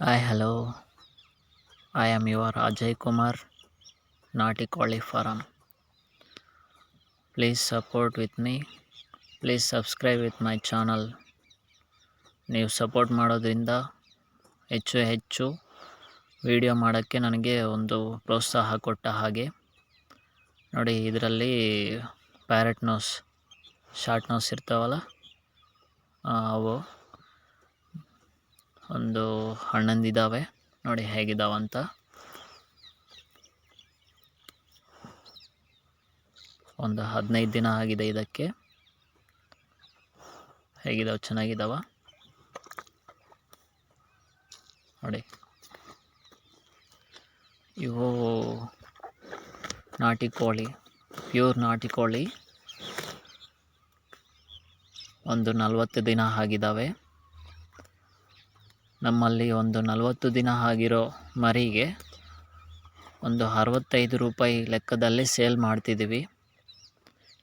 Hi hello I am your Ajay Kumar ನಾಟಿ ಕೋಳಿ farm please support with me please subscribe with my channel ನೀವು support ಮಾಡೋದ್ರಿಂದ ಹೆಚ್ಚು ಹೆಚ್ಚು ವಿಡಿಯೋ ಮಾಡೋಕ್ಕೆ ನನಗೆ ಒಂದು ಪ್ರೋತ್ಸಾಹ ಕೊಟ್ಟ ಹಾಗೆ. ನೋಡಿ, ಇದರಲ್ಲಿ ಪ್ಯಾರೆಟ್ ನೋಸ್ ಶಾರ್ಟ್ ನೋಸ್ ಇರ್ತಾವಲ್ಲ ಅವು. ಒಂದು ಹಣ್ಣಂದಿದ್ದಾವೆ ನೋಡಿ ಹೇಗಿದಾವಂತ ಒಂದು ಹದಿನೈದು ದಿನ ಆಗಿದೆ ಇದಕ್ಕೆ. ಹೇಗಿದಾವೆ? ಚೆನ್ನಾಗಿದಾವ? ನೋಡಿ. ಇವು ನಾಟಿ ಕೋಳಿ, ಪ್ಯೂರ್ ನಾಟಿ ಕೋಳಿ. ಒಂದು ನಲವತ್ತು ದಿನ ಆಗಿದ್ದಾವೆ ನಮ್ಮಲ್ಲಿ ಒಂದು ನಲವತ್ತು ದಿನ ಆಗಿರೋ ಮರಿಗೆ ಒಂದು ಅರವತ್ತೈದು ರೂಪಾಯಿ ಲೆಕ್ಕದಲ್ಲಿ ಸೇಲ್ ಮಾಡ್ತಿದ್ದೀವಿ.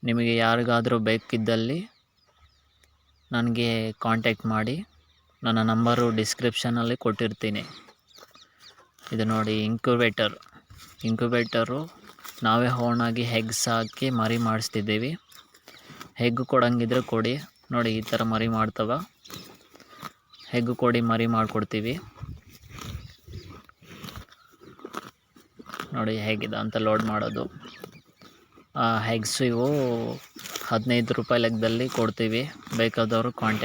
ನಿಮಗೆ ಯಾರಿಗಾದರೂ ಬೇಕಿದ್ದಲ್ಲಿ ನನಗೆ ಕಾಂಟ್ಯಾಕ್ಟ್ ಮಾಡಿ. ನನ್ನ ನಂಬರು ಡಿಸ್ಕ್ರಿಪ್ಷನಲ್ಲಿ ಕೊಟ್ಟಿರ್ತೀನಿ. ಇದು ನೋಡಿ ಇಂಕ್ಯುಬೇಟರ್ ಇಂಕ್ಯುಬೇಟರು ನಾವೇ ಓನಾಗಿ ಹೆಗ್ಸ್ ಹಾಕಿ ಮರಿ ಮಾಡಿಸ್ತಿದ್ದೀವಿ. ಹೆಗ್ ಕೊಡಂಗಿದ್ರೆ ಕೊಡಿ. ನೋಡಿ ಈ ಥರ ಮರಿ ಮಾಡ್ತವ. ಹೆಗ್ಗು ಕೊಡಿ ಮರಿ ಮಾಡಿಕೊಡ್ತೀವಿ. ನೋಡಿ ಹೇಗಿದೆ ಅಂತ ಲೋಡ್ ಮಾಡೋದು. ಹೆಗ್ಸು ಇವು ಹದಿನೈದು ರೂಪಾಯಿ ಲೆಕ್ಕದಲ್ಲಿ ಕೊಡ್ತೀವಿ. ಬೇಕಾದವರು ಕಾಂಟ್ಯಾಕ್ಟ್